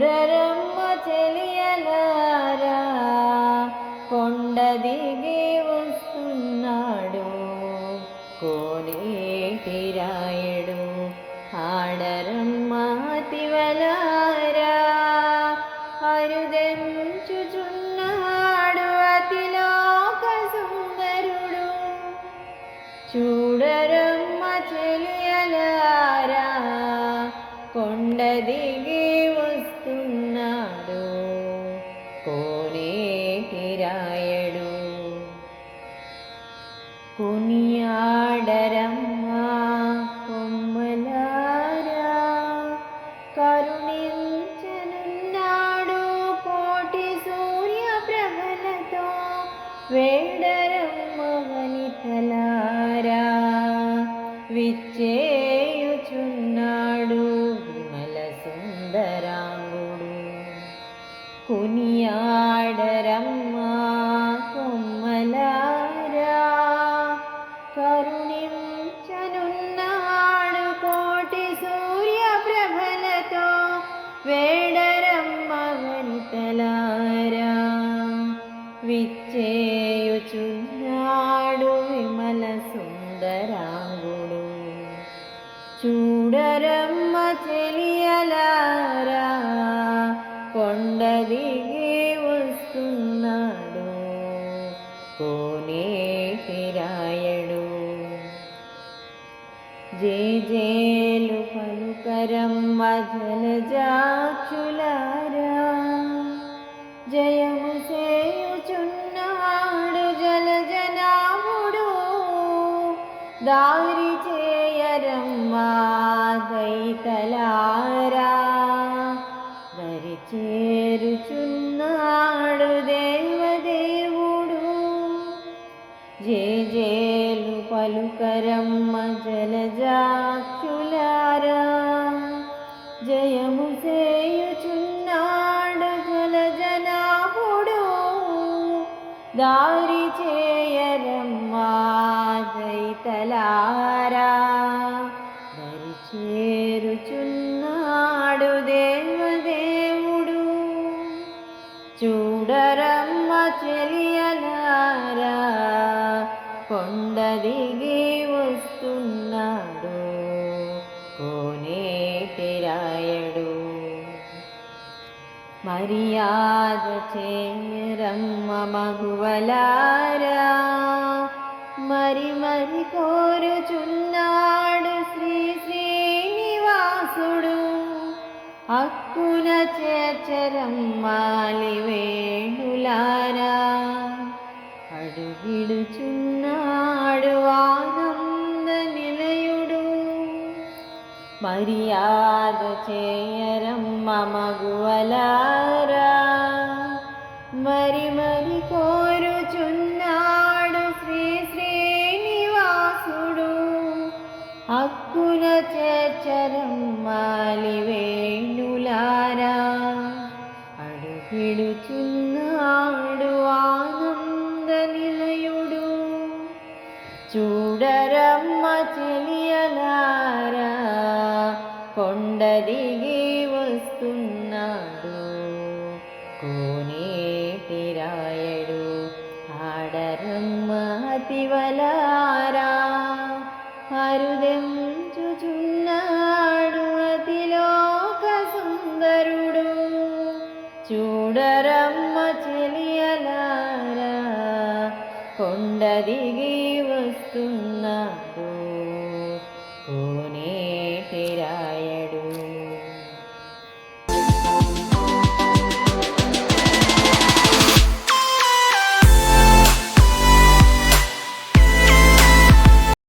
തുടരമ്മ ചെലിയലാ కొండ దిగి వస్తున్నాడు కోనేటిరాయడు కొనియాడరమ్మా కొమ్మలారా కరుణించనున్నాడు కోటి సూర్య ప్రభలతో వేడరమ్మ చూడరమ్మ చెలియలారా కొండ దిగి వస్తున్నాడు. కోనేరాయడు జే జేలు పలుకరమ్మ జనజాక్షులారా జయము చేయుచున్నాడు జలజనాముడు. దారి చే ബ്രഹ്മാ കൈതലാരാ വരിച്ചേരുചുന്നാടു ദേവദേവുടു ജേജേലു പലുകരമ്മ ജലജാക്ഷുലാരാ ജയമുസേയുചുന്നാടു ജലജനാഹുടു ദാരി చూడరమ్మ చెలియలారా కొండ దిగి వస్తున్నాడు కోనేటిరాయడు మర్యాద చేయరమ్మ మగువలారా మరి మరి కోరుచున్నాడు హక్కున చేర్చరమ్మాలి వేణులారా. అడుగిడుచున్నాడు ఆనంద నిలయుడు. మర్యాద చేయరమ్మ మగువలారా మరి మరి కోరుచున్నాడు శ్రీ శ్రీనివాసుడు. హక్కున చేర్చరమ్మాలి వేణు చూడరమ్మ చెలియలారా కొండ దిగి వస్తున్నాడు. కొండ దిగి వస్తున్నాడు